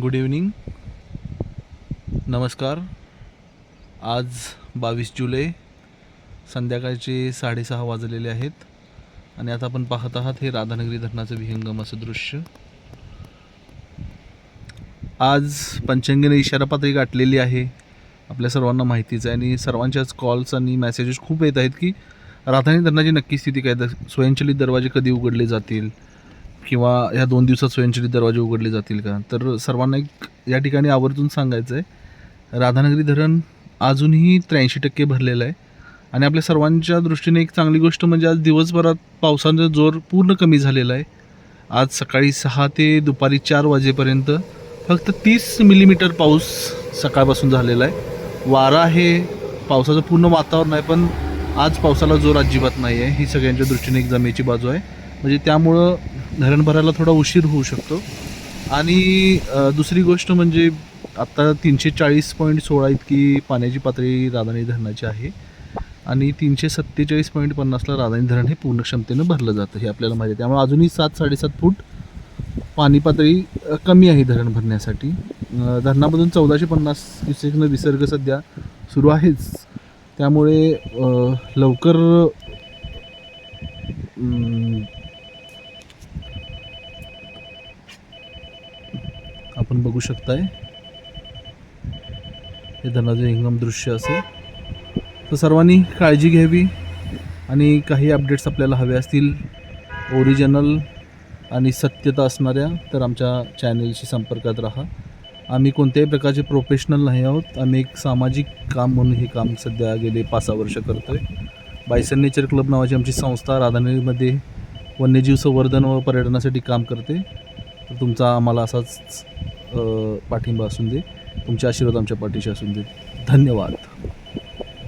Good evening नमस्कार. आज बावीस जुलै संध्याकाळचे साडेसहा वाजलेले आहेत आणि आता आपण पाहत आहात हे राधानगरी धरणाचं विहंगम असं दृश्य. आज पंचांगीने इशारा पातळी गाठलेली आहे. आपल्या सर्वांना माहितीच आहे आणि सर्वांच्याच कॉल्स आणि मेसेजेस खूप येत आहेत की राधानगरी धरणाची नक्की स्थिती काय? स्वयंचलित दरवाजे कधी उघडले जातील? किंवा ह्या दोन दिवसात स्वयंचलित दरवाजे उघडले जातील का? तर सर्वांना एक या ठिकाणी आवर्जून सांगायचं आहे राधानगरी धरण अजूनही त्र्याऐंशी टक्के भरलेलं आहे. आणि आपल्या सर्वांच्या दृष्टीने एक चांगली गोष्ट म्हणजे आज दिवसभरात पावसाचा जोर पूर्ण कमी झालेला आहे. आज सकाळी सहा ते दुपारी चार वाजेपर्यंत फक्त तीस मिलीमीटर पाऊस सकाळपासून झालेला आहे. वारा हे पावसाचं पूर्ण वातावरण आहे पण आज पावसाला जोर अजिबात नाही आहे ही सगळ्यांच्या दृष्टीने एक जमेची बाजू आहे. म्हणजे त्यामुळं धरण भरायला थोडा उशीर होऊ शकतो. आणि दुसरी गोष्ट म्हणजे आत्ता तीनशे चाळीस पॉईंट सोळा इतकी पाण्याची पातळी राधानी धरणाची आहे. आणि तीनशे सत्तेचाळीस पॉईंट पन्नासला राधानी धरण हे पूर्ण क्षमतेनं भरलं जातं हे आपल्याला माहिती आहे. त्यामुळे अजूनही सात साडेसात फूट पाणी पातळी कमी आहे धरण भरण्यासाठी. धरणामधून चौदाशे पन्नास क्युसेकनं विसर्ग सध्या सुरू आहेच. त्यामुळे लवकर आपण बघू शकताय. हे धनाजय हिंगम दृश्य असेल. तर सर्वांनी काळजी घ्यावी आणि काही अपडेट्स आपल्याला हवे असतील ओरिजिनल आणि सत्यता असणाऱ्या तर आमच्या चॅनलशी संपर्कात राहा. आम्ही कोणत्याही प्रकारचे प्रोफेशनल नाही आहोत. आम्ही एक सामाजिक काम म्हणून हे काम सध्या गेले पाच सहा वर्ष करतो आहे बायसन नेचर क्लब नावाची आमची संस्था राधानगरीमध्ये वन्यजीव संवर्धन व पर्यटनासाठी काम करते. तर तुमचा आम्हाला असाच पाठिंबा असून दे. तुमचे आशीर्वाद आमच्या पाठीशी असून दे. धन्यवाद.